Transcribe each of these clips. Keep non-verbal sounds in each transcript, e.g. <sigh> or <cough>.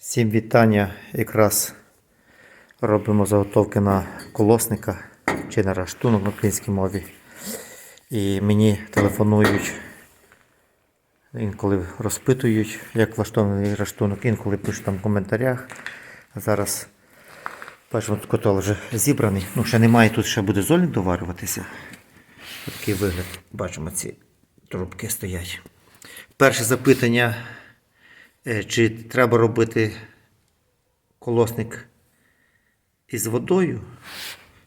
Всім вітання. Якраз робимо заготовки на колосника чи на раштунок на українській мові. І мені телефонують, інколи розпитують, як влаштований раштунок, інколи пишуть там в коментарях. Зараз тут котел вже зібраний. Ну, ще немає, тут ще буде зольник доварюватися. Такий вигляд. Бачимо, ці трубки стоять. Перше запитання. Е, Чи треба робити колосник із водою,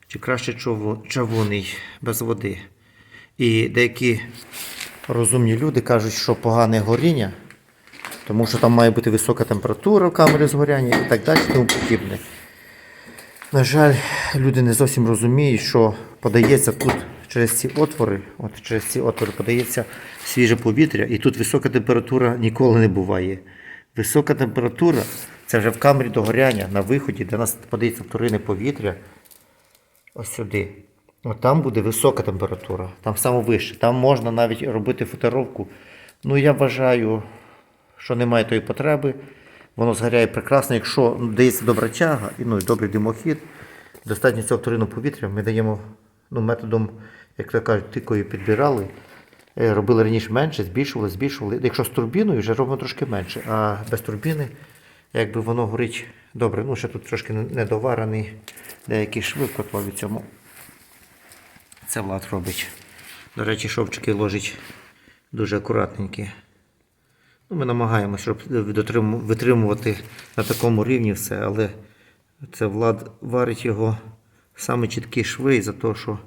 чи краще чаву- чавунний без води? І деякі розумні люди кажуть, що погане горіння, тому що там має бути висока температура в камері згоряння і так далі, тому подібне. На жаль, люди не зовсім розуміють, що подається тут через ці отвори, от через ці отвори подається свіже повітря, і тут висока температура ніколи не буває. Висока температура це вже в камері догоряння на виході, де нас подається вторинне повітря. Ось сюди. От там буде висока температура, там саме вище. Там можна навіть робити футировку. Ну, я вважаю, що немає тої потреби. Воно згоряє прекрасно. Якщо дається добра тяга і ну, добрий димохід, достатньо цього вторинного повітря ми даємо ну, методом, як то кажуть, тикою підбирали. Е, Робили раніше менше, збільшували, збільшували. Якщо з турбіною, вже робимо трошки менше. А без турбіни, якби воно горить добре. Ну, ще тут трошки недоварений деякі шви котлові цьому. Це Влад робить. До речі, шовчики ложить дуже акуратненькі. Ну, ми намагаємося, витримувати на такому рівні все, але це Влад варить його саме чіткі шви за те, що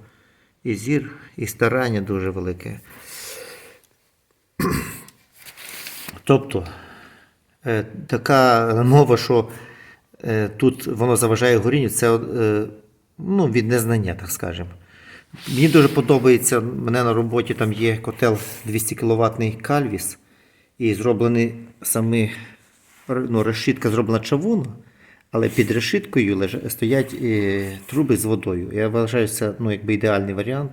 і зір, і старання дуже велике. Тобто, е, така мова, що е, тут воно заважає горінню, це е, ну, від незнання, так скажемо. Мені дуже подобається, мене на роботі там є котел 200 кВт кальвіс, і зроблений самі, ну, решітка зроблена чавуна, але під решіткою леж- стоять труби з водою. Я вважаю, це ну, якби ідеальний варіант,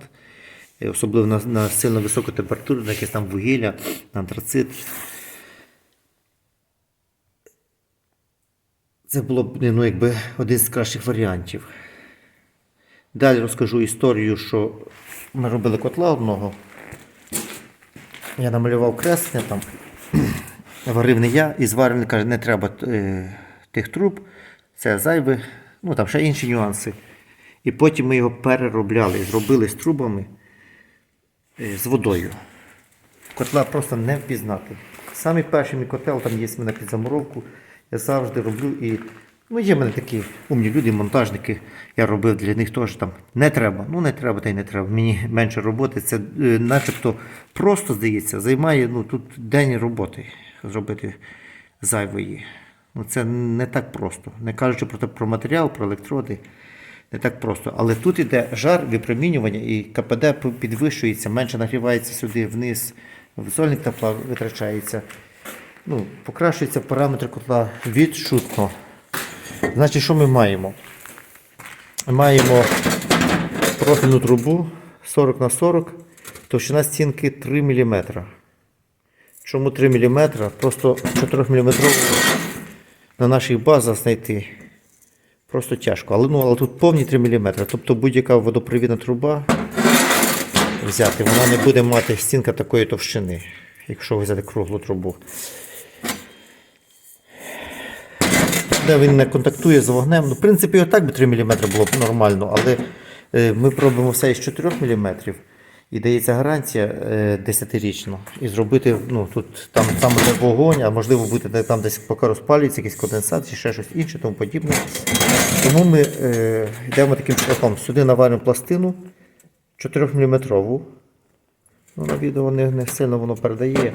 особливо на, на сильно високу температуру, на якесь там вугілля, на антрацит. Це було б ну, якби один з кращих варіантів. Далі розкажу історію, що ми робили котла одного. Я намалював креслення там. <clears throat> Варив не я, і зварений каже, не треба е, тих труб, це зайве, ну там ще інші нюанси. І потім ми його переробляли, зробили з трубами е, з водою. Котла просто не впізнати. Самий перший мій котел, там є в мене під замуровку, я завжди роблю і. Ну, є в мене такі умні люди, монтажники. Я робив для них теж там не треба. Ну не треба та й не треба. Мені менше роботи. Це е, начебто просто здається, займає ну, тут день роботи зробити зайвої. Ну, це не так просто. Не кажучи про, про матеріал, про електроди. Не так просто. Але тут іде жар, випромінювання, і КПД підвищується, менше нагрівається сюди вниз, в тепла витрачається. Ну, покращуються параметри котла відчутно. Значить, що ми маємо? Маємо профільну трубу 40 на 40, товщина стінки 3 мм. Чому 3 мм? Просто 4 мм на наших базах знайти просто тяжко. Але, ну, але тут повні 3 мм. Тобто будь-яка водопровідна труба взяти, вона не буде мати стінка такої товщини, якщо взяти круглу трубу. де він не контактує з вогнем. Ну, в принципі, і так би 3 мм було б нормально, але е, ми пробуємо все із 4 мм. І дається гарантія е, 10-річна. І зробити, ну тут там, буде вогонь, а можливо буде там десь поки розпалюється якийсь конденсат чи ще щось інше, тому подібне. Тому ми е, йдемо таким шляхом. Сюди наваримо пластину 4 мм. Ну, на відео не, не сильно воно передає.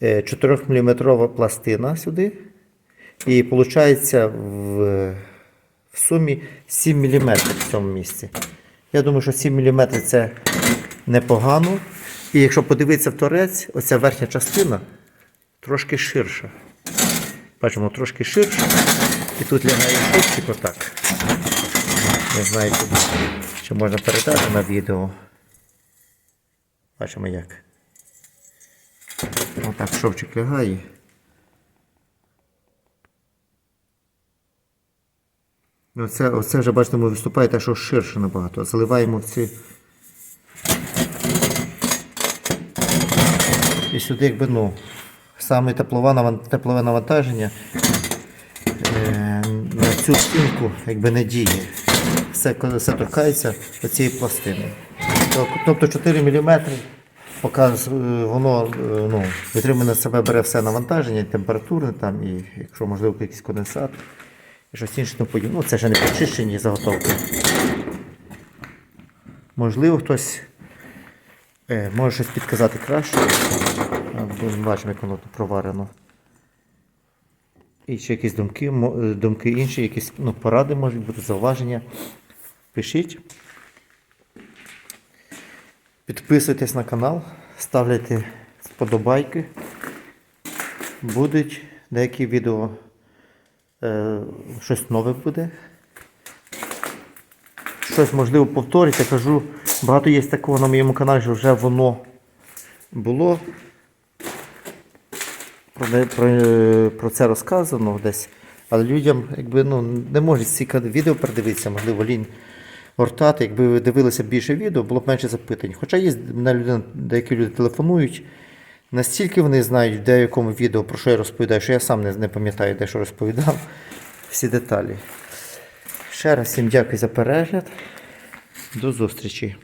4 мм пластина сюди. І виходить в, в сумі 7 мм в цьому місці. Я думаю, що 7 мм це непогано. І якщо подивитися в торець, оця верхня частина трошки ширша. Бачимо, трошки ширша. І тут лягає шовчик отак. Не знаю, чи, можна передати на відео. Бачимо як. Отак шовчик лягає. Ну, Оце, оце вже, бачите, ми виступає те, що ширше набагато. Заливаємо в ці. І сюди, якби, ну, саме теплове, навантаження е, на цю стінку якби не діє. Все, все торкається цієї пластини. Тобто 4 мм, поки е, воно е, ну, витримує на себе бере все навантаження, температурне там, і якщо можливо якийсь конденсат, і щось інше тому подібне. Ну, це ще не почищені заготовки. Можливо, хтось може щось підказати краще. А, Бачимо, як воно тут проварено. І ще якісь думки, е, думки інші, якісь ну, поради можуть бути, зауваження. Пишіть. Підписуйтесь на канал, ставляйте вподобайки. Будуть деякі відео. Е, щось нове буде. Щось можливо повторити, я кажу. Багато є такого на моєму каналі, що вже воно було. Про, про, е, про це розказано десь. Але людям якби, ну, не можуть цікаві відео передивитися, можливо, лінь гортати. Якби ви дивилися більше відео, було б менше запитань. Хоча є мене людина, деякі люди телефонують. Настільки вони знають в деякому відео, про що я розповідаю, що я сам не, не пам'ятаю, де що розповідав. Всі деталі. Ще раз всім дякую за перегляд. До зустрічі.